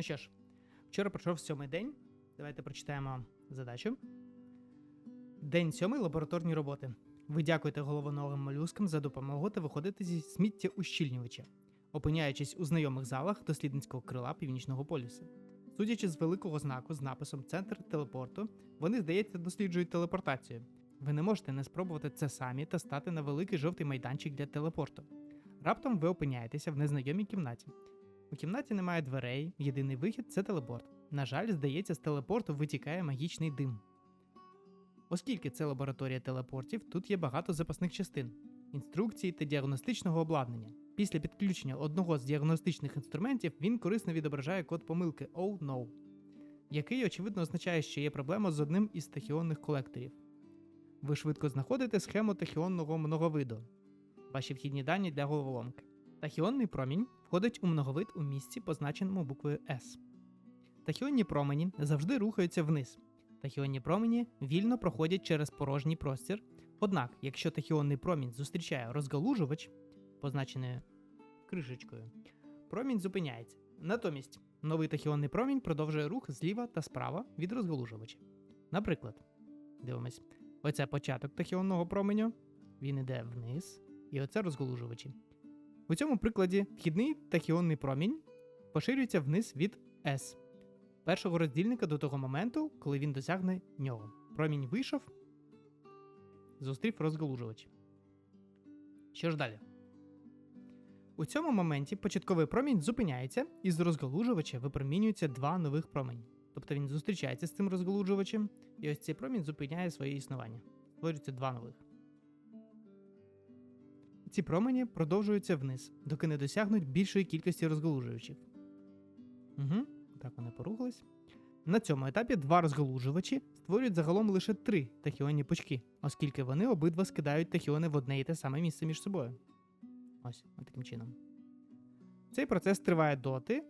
Ну що ж, вчора пройшов сьомий день. Давайте прочитаємо задачу. День сьомий лабораторні роботи. Ви дякуєте головоногим молюскам за допомогу та виходите зі сміттєущільнювача, опиняючись у знайомих залах дослідницького крила Північного полюсу. Судячи з великого знаку з написом Центр телепорту, вони, здається, досліджують телепортацію. Ви не можете не спробувати це самі та стати на великий жовтий майданчик для телепорту. Раптом ви опиняєтеся в незнайомій кімнаті. У кімнаті немає дверей, єдиний вихід це телепорт. На жаль, здається, з телепорту витікає магічний дим. Оскільки це лабораторія телепортів, тут є багато запасних частин, інструкцій та діагностичного обладнання. Після підключення одного з діагностичних інструментів він корисно відображає код помилки Oh No, який, очевидно, означає, що є проблема з одним із тахіонних колекторів. Ви швидко знаходите схему тахіонного многовиду, ваші вхідні дані для головоломки. Тахіонний промінь входить у многовид у місці, позначеному буквою S. Тахіонні промені завжди рухаються вниз. Тахіонні промені вільно проходять через порожній простір. Однак, якщо тахіонний промінь зустрічає розгалужувач, позначений кришечкою, промінь зупиняється. Натомість, новий тахіонний промінь продовжує рух зліва та справа від розгалужувача. Наприклад, дивимось, оце початок тахіонного променю, він іде вниз, і оце розгалужувачі. У цьому прикладі вхідний тахіонний промінь поширюється вниз від S, першого роздільника до того моменту, коли він досягне нього. Промінь вийшов, зустрів розгалужувач. Що ж далі? У цьому моменті початковий промінь зупиняється, і з розгалужувача випромінюються два нових промені. Тобто він зустрічається з цим розгалужувачем, і ось цей промінь зупиняє своє існування. Створюються два нових. Ці промені продовжуються вниз, доки не досягнуть більшої кількості розгалужувачів. Угу, так вони порухались. На цьому етапі два розгалужувачі створюють загалом лише три тахіонні пучки, оскільки вони обидва скидають тахіони в одне і те саме місце між собою. Ось, таким чином. Цей процес триває доти,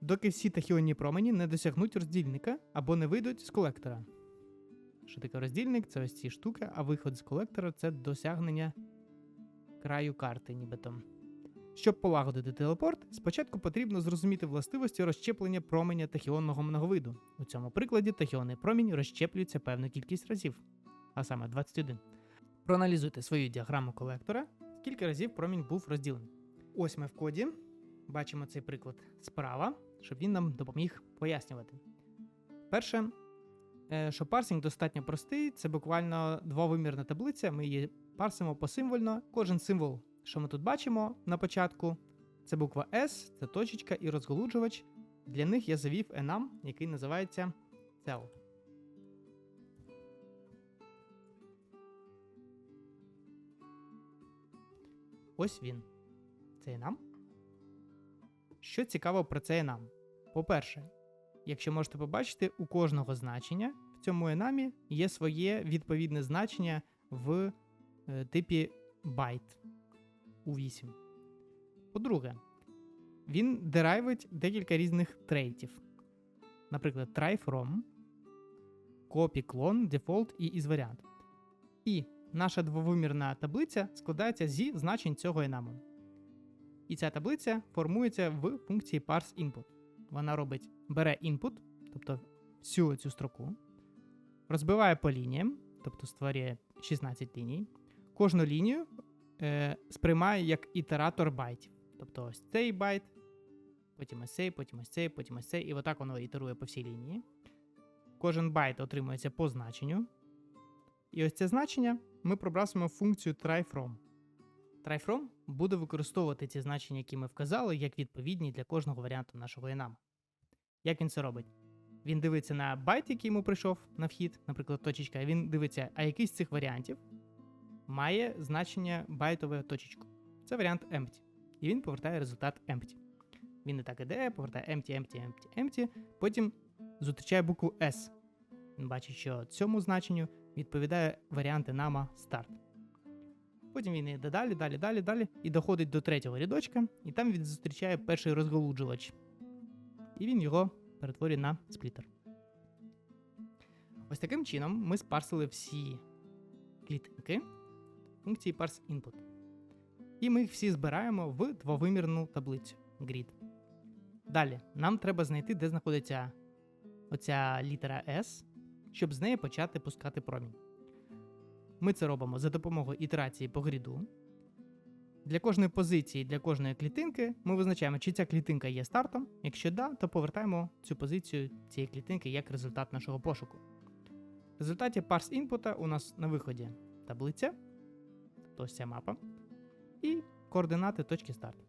доки всі тахіонні промені не досягнуть роздільника або не вийдуть з колектора. Що таке роздільник? Це ось ці штуки, а виход з колектора це досягнення краю карти, нібито. Щоб полагодити телепорт, спочатку потрібно зрозуміти властивості розщеплення променя тахіонного многовиду. У цьому прикладі тахіонний промінь розщеплюється певну кількість разів, а саме 21. Проаналізуйте свою діаграму колектора, скільки разів промінь був розділений. Ось ми в коді бачимо цей приклад справа, щоб він нам допоміг пояснювати. Перше, е, що парсинг достатньо простий, це буквально двовимірна таблиця. Ми її парсимо посимвольно. Кожен символ, що ми тут бачимо на початку, це буква S, це точечка і розголуджувач. Для них я завів enum, який називається cell. Ось він. Це enum. Що цікаво про цей enum? По-перше, якщо можете побачити, у кожного значення в цьому enum є своє відповідне значення в типі byte у 8. По-друге, він дерайвить декілька різних трейтів. Наприклад, try from, copy, clone, default і is варіант. І наша двовимірна таблиця складається зі значень цього enum. І ця таблиця формується в функції parse input. Вона робить бере input, тобто всю цю строку, розбиває по лініям, тобто створює 16 ліній. Кожну лінію е, сприймає як ітератор байтів. Тобто ось цей байт, потім ось цей, потім ось цей, потім ось цей, і отак воно ітерує по всій лінії. Кожен байт отримується по значенню. І ось це значення ми пробрасуємо в функцію try-from. Try-from буде використовувати ці значення, які ми вказали, як відповідні для кожного варіанту нашого enum. Як він це робить? Він дивиться на байт, який йому прийшов на вхід, наприклад, точечка, він дивиться, а який з цих варіантів має значення байтове точечку. Це варіант empty. І він повертає результат empty. Він і так іде, повертає empty, empty, empty, empty. Потім зустрічає букву S. Він бачить, що цьому значенню відповідає варіант enama start. Потім він йде далі, далі, далі, далі і доходить до третього рядочка, і там він зустрічає перший розголуджувач. І він його перетворює на сплітер. Ось таким чином ми спарсили всі клітинки функції parse input. І ми їх всі збираємо в двовимірну таблицю grid. Далі, нам треба знайти, де знаходиться оця літера S, щоб з неї почати пускати промінь. Ми це робимо за допомогою ітерації по гріду. Для кожної позиції, для кожної клітинки ми визначаємо, чи ця клітинка є стартом. Якщо да, то повертаємо цю позицію цієї клітинки як результат нашого пошуку. В результаті парс інпута у нас на виході таблиця, ось ця мапа, і координати точки старту.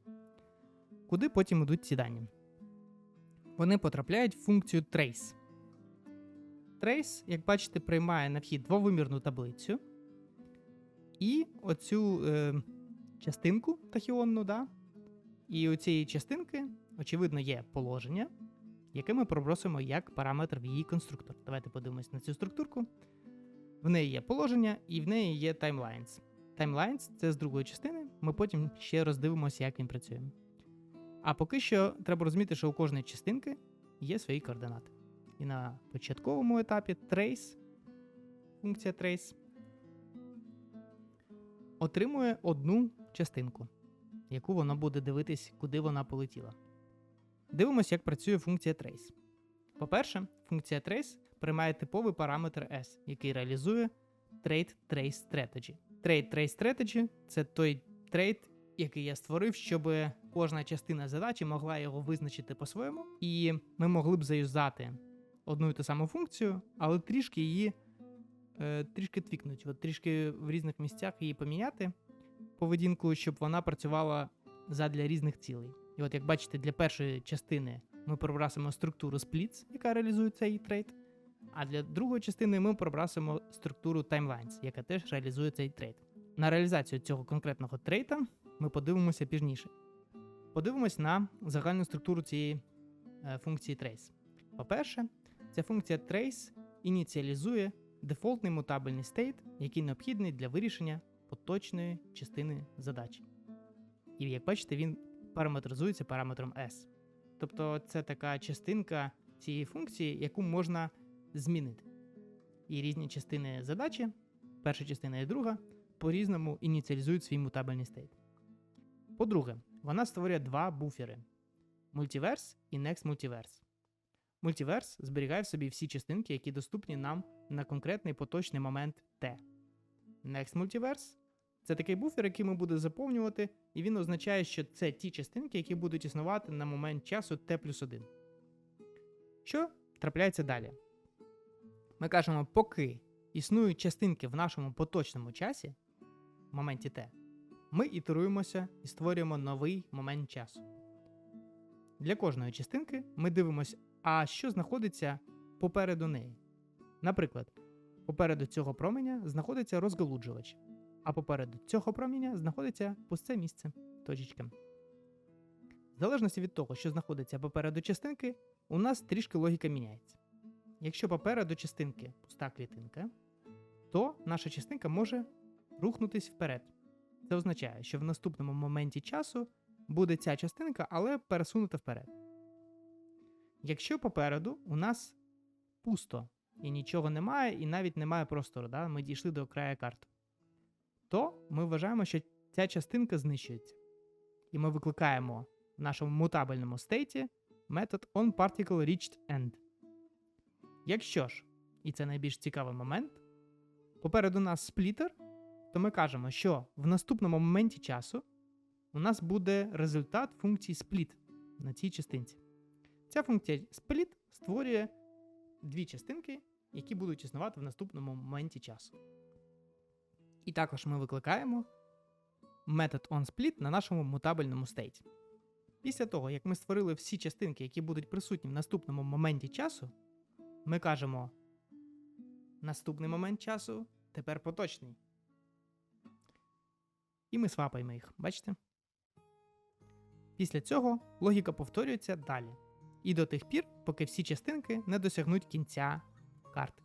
Куди потім йдуть ці дані? Вони потрапляють в функцію trace. Trace, як бачите, приймає на вхід двовимірну таблицю і оцю е, частинку тахіонну, да? і у цієї частинки, очевидно, є положення, яке ми пробросимо як параметр в її конструктор. Давайте подивимось на цю структурку. В неї є положення і в неї є timelines. Timelines – це з другої частини. Ми потім ще роздивимося, як він працює. А поки що треба розуміти, що у кожної частинки є свої координати. І на початковому етапі trace, функція trace, отримує одну частинку, яку воно буде дивитись, куди вона полетіла. Дивимося, як працює функція trace. По-перше, функція trace приймає типовий параметр S, який реалізує Trade Trace Strategy. Trade Trace Strategy це той трейд, який я створив, щоб кожна частина задачі могла його визначити по-своєму, і ми могли б заюзати одну і ту саму функцію, але трішки її е, трішки твікнуть, от трішки в різних місцях її поміняти поведінку, щоб вона працювала задля різних цілей. І от як бачите, для першої частини ми пробрасимо структуру splits, яка реалізує цей трейд. А для другої частини ми пробрасимо структуру timelines, яка теж реалізує цей трейд. На реалізацію цього конкретного трейта ми подивимося пізніше. Подивимось на загальну структуру цієї е, функції trace. По-перше, ця функція trace ініціалізує дефолтний мутабельний стейт, який необхідний для вирішення поточної частини задачі. І як бачите, він параметризується параметром S. Тобто це така частинка цієї функції, яку можна змінити. І різні частини задачі, перша частина і друга, по-різному ініціалізують свій мутабельний стейт. По-друге, вона створює два буфери: Multiverse і Next Multiverse. Multiverse зберігає в собі всі частинки, які доступні нам на конкретний поточний момент T. Next Multiverse це такий буфер, який ми будемо заповнювати, і він означає, що це ті частинки, які будуть існувати на момент часу T плюс 1. Що трапляється далі? Ми кажемо, поки існують частинки в нашому поточному часі, в моменті T, ми ітеруємося і створюємо новий момент часу. Для кожної частинки ми дивимося, а що знаходиться попереду неї. Наприклад, попереду цього променя знаходиться розгалуджувач, а попереду цього променя знаходиться пусте місце, точечка. В залежності від того, що знаходиться попереду частинки, у нас трішки логіка міняється. Якщо попереду частинки пуста клітинка, то наша частинка може рухнутись вперед. Це означає, що в наступному моменті часу буде ця частинка, але пересунута вперед. Якщо попереду у нас пусто і нічого немає, і навіть немає простору, да? ми дійшли до краю карти, то ми вважаємо, що ця частинка знищується. І ми викликаємо в нашому мутабельному стейті метод onParticleReached_End. Якщо ж, і це найбільш цікавий момент, попереду нас сплітер, то ми кажемо, що в наступному моменті часу у нас буде результат функції split на цій частинці. Ця функція split створює дві частинки, які будуть існувати в наступному моменті часу. І також ми викликаємо метод onSplit на нашому мутабельному стейті. Після того, як ми створили всі частинки, які будуть присутні в наступному моменті часу, ми кажемо наступний момент часу тепер поточний. І ми свапаємо їх, бачите? Після цього логіка повторюється далі. І до тих пір, поки всі частинки не досягнуть кінця карти.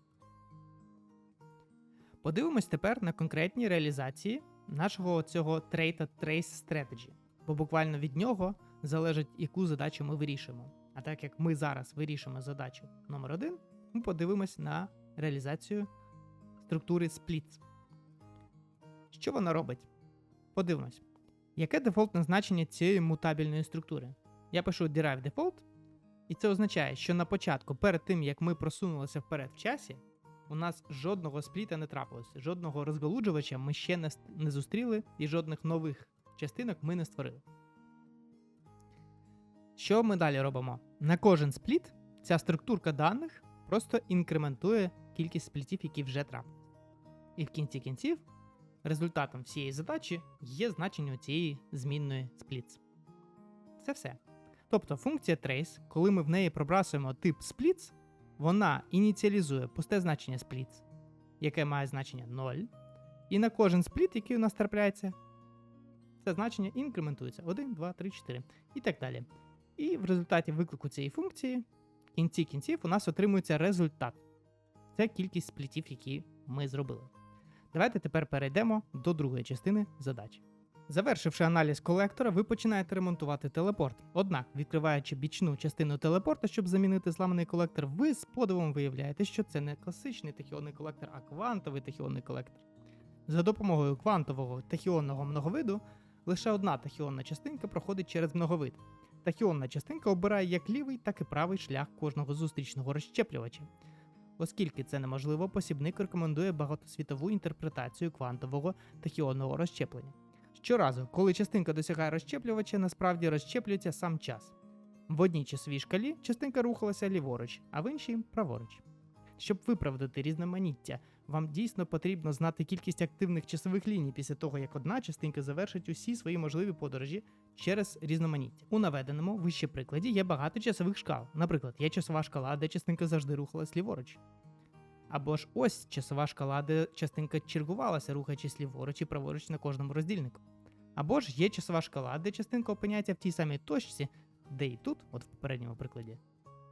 Подивимось тепер на конкретні реалізації нашого цього Trade Trace Strategy, бо буквально від нього залежить, яку задачу ми вирішуємо. А так як ми зараз вирішуємо задачу номер 1 ми подивимось на реалізацію структури splits. Що вона робить? Подивимось. Яке дефолтне значення цієї мутабельної структури? Я пишу derive default, І це означає, що на початку, перед тим як ми просунулися вперед в часі, у нас жодного спліта не трапилося, жодного розгалуджувача ми ще не, не зустріли, і жодних нових частинок ми не створили. Що ми далі робимо? На кожен спліт ця структурка даних просто інкрементує кількість сплітів, які вже трапились. І в кінці кінців результатом всієї задачі є значення цієї змінної splits. Це все. Тобто функція trace, коли ми в неї пробрасуємо тип splits, вона ініціалізує пусте значення splits, яке має значення 0. І на кожен спліт, який у нас трапляється, це значення інкрементується 1, 2, 3, 4 і так далі. І в результаті виклику цієї функції, в кінці кінців, у нас отримується результат. Це кількість сплітів, які ми зробили. Давайте тепер перейдемо до другої частини задачі. Завершивши аналіз колектора, ви починаєте ремонтувати телепорт. Однак, відкриваючи бічну частину телепорта, щоб замінити зламаний колектор, ви з подивом виявляєте, що це не класичний тахіонний колектор, а квантовий тахіонний колектор. За допомогою квантового тахіонного многовиду лише одна тахіонна частинка проходить через многовид. Тахіонна частинка обирає як лівий, так і правий шлях кожного зустрічного розщеплювача. Оскільки це неможливо, посібник рекомендує багатосвітову інтерпретацію квантового тахіонного розщеплення. Щоразу, коли частинка досягає розщеплювача, насправді розщеплюється сам час. В одній часовій шкалі частинка рухалася ліворуч, а в іншій праворуч. Щоб виправдати різноманіття, вам дійсно потрібно знати кількість активних часових ліній після того, як одна частинка завершить усі свої можливі подорожі через різноманіття. У наведеному вище прикладі є багато часових шкал. Наприклад, є часова шкала, де частинка завжди рухалась ліворуч. Або ж ось часова шкала, де частинка чергувалася, рухаючись ліворуч і праворуч на кожному роздільнику. Або ж є часова шкала, де частинка опиняється в тій самій точці, де і тут, от в попередньому прикладі,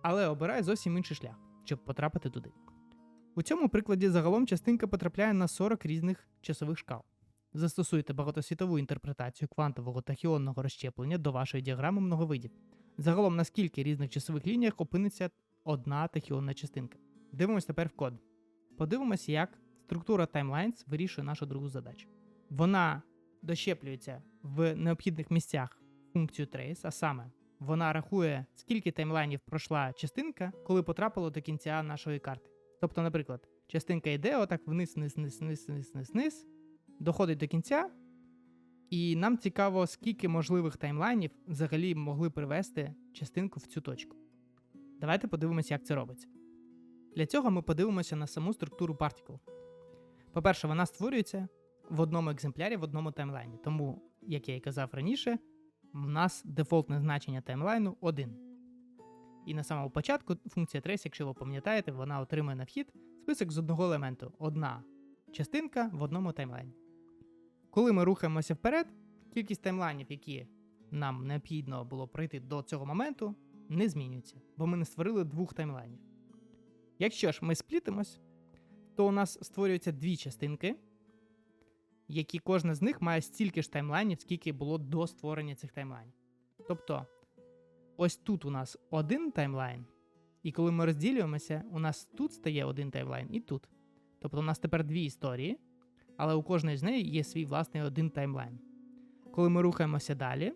але обирає зовсім інший шлях, щоб потрапити туди. У цьому прикладі загалом частинка потрапляє на 40 різних часових шкал. Застосуйте багатосвітову інтерпретацію квантового тахіонного розщеплення до вашої діаграми многовидів. Загалом на скільки різних часових лініях опиниться одна тахіонна частинка. Дивимось тепер в код. Подивимось, як структура Timelines вирішує нашу другу задачу. Вона дощеплюється в необхідних місцях функцію trace, а саме вона рахує, скільки таймлайнів пройшла частинка, коли потрапила до кінця нашої карти. Тобто, наприклад, частинка йде отак вниз, вниз, вниз, вниз, вниз, вниз, вниз, доходить до кінця, і нам цікаво, скільки можливих таймлайнів взагалі могли привести частинку в цю точку. Давайте подивимося, як це робиться. Для цього ми подивимося на саму структуру Particle. По-перше, вона створюється в одному екземплярі в одному таймлайні. Тому, як я і казав раніше, в нас дефолтне значення таймлайну 1. І на самому початку функція trace, якщо ви пам'ятаєте, вона отримує на вхід список з одного елементу одна частинка в одному таймлайні. Коли ми рухаємося вперед, кількість таймлайнів, які нам необхідно було пройти до цього моменту, не змінюється, бо ми не створили двох таймлайнів. Якщо ж ми сплітимось, то у нас створюються дві частинки, які кожна з них має стільки ж таймлайнів, скільки було до створення цих таймлайнів. Тобто, ось тут у нас один таймлайн, і коли ми розділюємося, у нас тут стає один таймлайн і тут. Тобто у нас тепер дві історії, але у кожної з неї є свій власний один таймлайн. Коли ми рухаємося далі,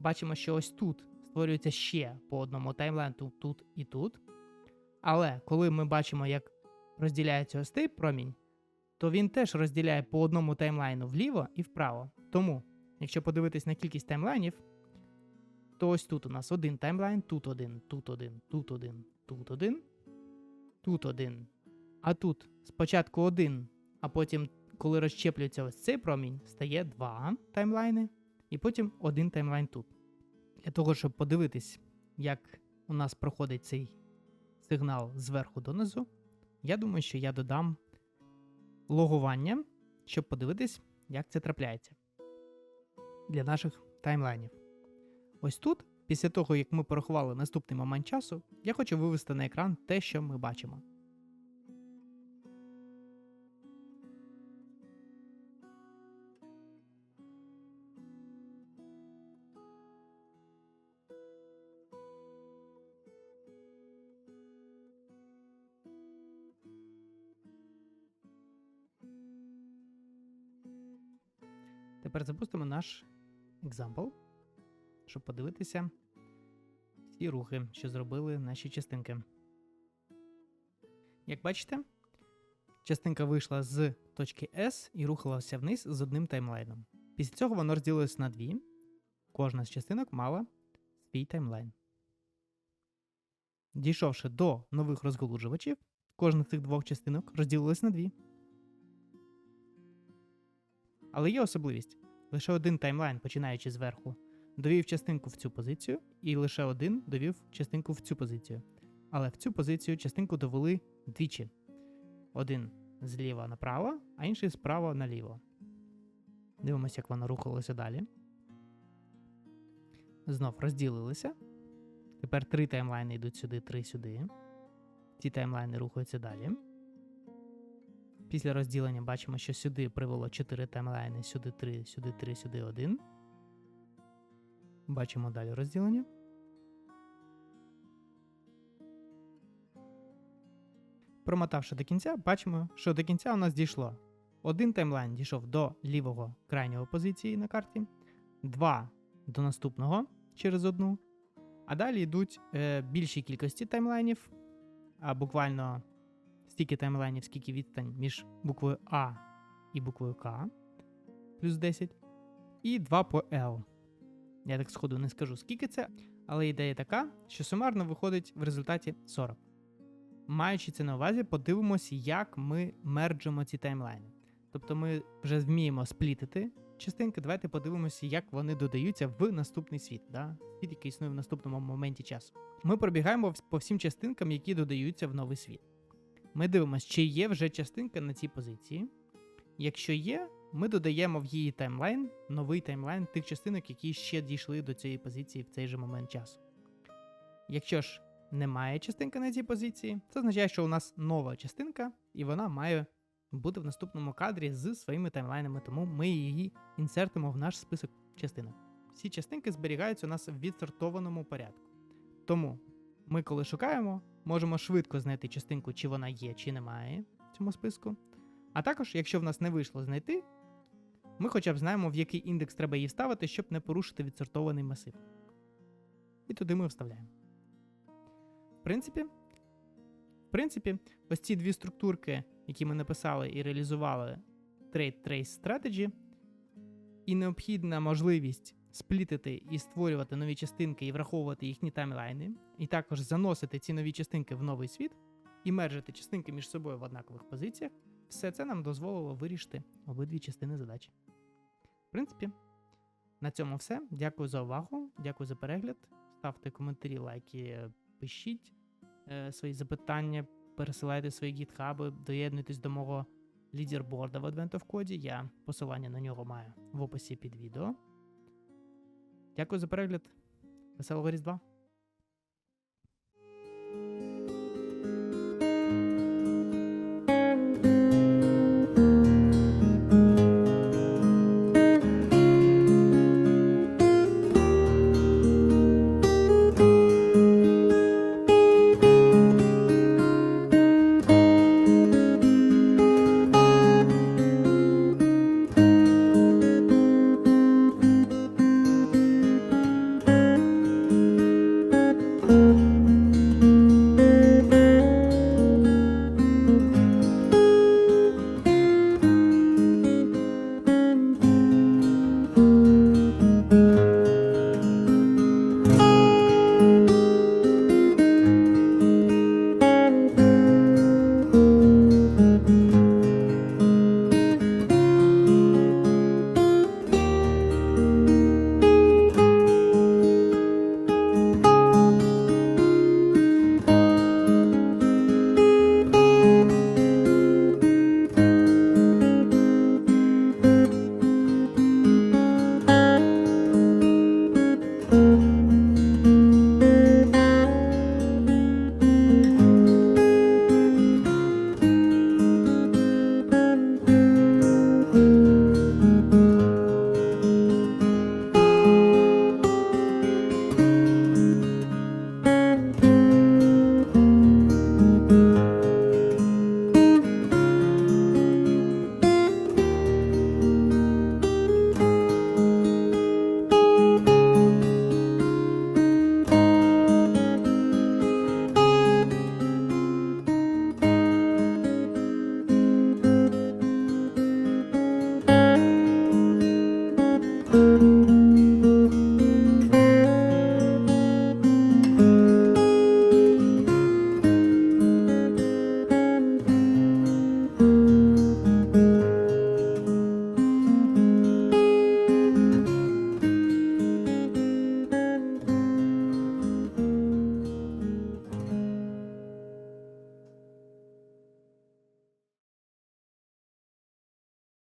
бачимо, що ось тут створюється ще по одному таймлайну тут, і тут. Але коли ми бачимо, як розділяється ось цей промінь, то він теж розділяє по одному таймлайну вліво і вправо. Тому, якщо подивитись на кількість таймлайнів, то ось тут у нас один таймлайн, тут один, тут один, тут один, тут один, тут один. А тут спочатку один, а потім, коли розщеплюється ось цей промінь, стає два таймлайни, і потім один таймлайн тут. Для того, щоб подивитись, як у нас проходить цей сигнал зверху донизу, я думаю, що я додам логування, щоб подивитись, як це трапляється для наших таймлайнів. Ось тут, після того, як ми порахували наступний момент часу, я хочу вивести на екран те, що ми бачимо. Тепер запустимо наш екзампл, щоб подивитися, ті рухи, що зробили наші частинки. Як бачите, частинка вийшла з точки S і рухалася вниз з одним таймлайном. Після цього воно розділилось на дві. Кожна з частинок мала свій таймлайн. Дійшовши до нових розголуджувачів, кожна з цих двох частинок розділилась на дві. Але є особливість: лише один таймлайн, починаючи зверху, довів частинку в цю позицію, і лише один довів частинку в цю позицію. Але в цю позицію частинку довели двічі: один зліва направо, а інший справа наліво. Дивимося, як воно рухалося далі. Знов розділилися. Тепер три таймлайни йдуть сюди, три сюди. Ці таймлайни рухаються далі. Після розділення бачимо, що сюди привело 4 таймлайни, сюди 3, сюди 3, сюди 1. Бачимо далі розділення. Промотавши до кінця, бачимо, що до кінця у нас дійшло. Один таймлайн дійшов до лівого крайнього позиції на карті, два до наступного через одну. А далі йдуть е, більші кількості таймлайнів, а буквально стільки таймлайнів, скільки відстань між буквою А і буквою К, плюс 10, і 2 по L. Я так сходу не скажу, скільки це, але ідея така, що сумарно виходить в результаті 40. Маючи це на увазі, подивимося, як ми мерджимо ці таймлайни. Тобто ми вже вміємо сплітити частинки. Давайте подивимося, як вони додаються в наступний світ, да? світ, який існує в наступному моменті часу. Ми пробігаємо по всім частинкам, які додаються в новий світ. Ми дивимося, чи є вже частинка на цій позиції. Якщо є, ми додаємо в її таймлайн новий таймлайн тих частинок, які ще дійшли до цієї позиції в цей же момент часу. Якщо ж немає частинки на цій позиції, це означає, що у нас нова частинка, і вона має бути в наступному кадрі з своїми таймлайнами, тому ми її інсертимо в наш список частинок. Всі частинки зберігаються у нас в відсортованому порядку. Тому ми, коли шукаємо, можемо швидко знайти частинку, чи вона є, чи немає в цьому списку. А також, якщо в нас не вийшло знайти, ми хоча б знаємо, в який індекс треба її вставити, щоб не порушити відсортований масив. І туди ми вставляємо. В принципі, в принципі, ось ці дві структурки, які ми написали і реалізували Trade Trace Strategy, і необхідна можливість сплітити і створювати нові частинки і враховувати їхні таймлайни, і також заносити ці нові частинки в новий світ і мержити частинки між собою в однакових позиціях, все це нам дозволило вирішити обидві частини задачі. Принципі, на цьому все. Дякую за увагу, дякую за перегляд. Ставте коментарі, лайки, пишіть е, свої запитання, пересилайте свої гітхаби, доєднуйтесь до мого лідерборда в Advent of Code. Я посилання на нього маю в описі під відео. Дякую за перегляд. Веселого Різдва!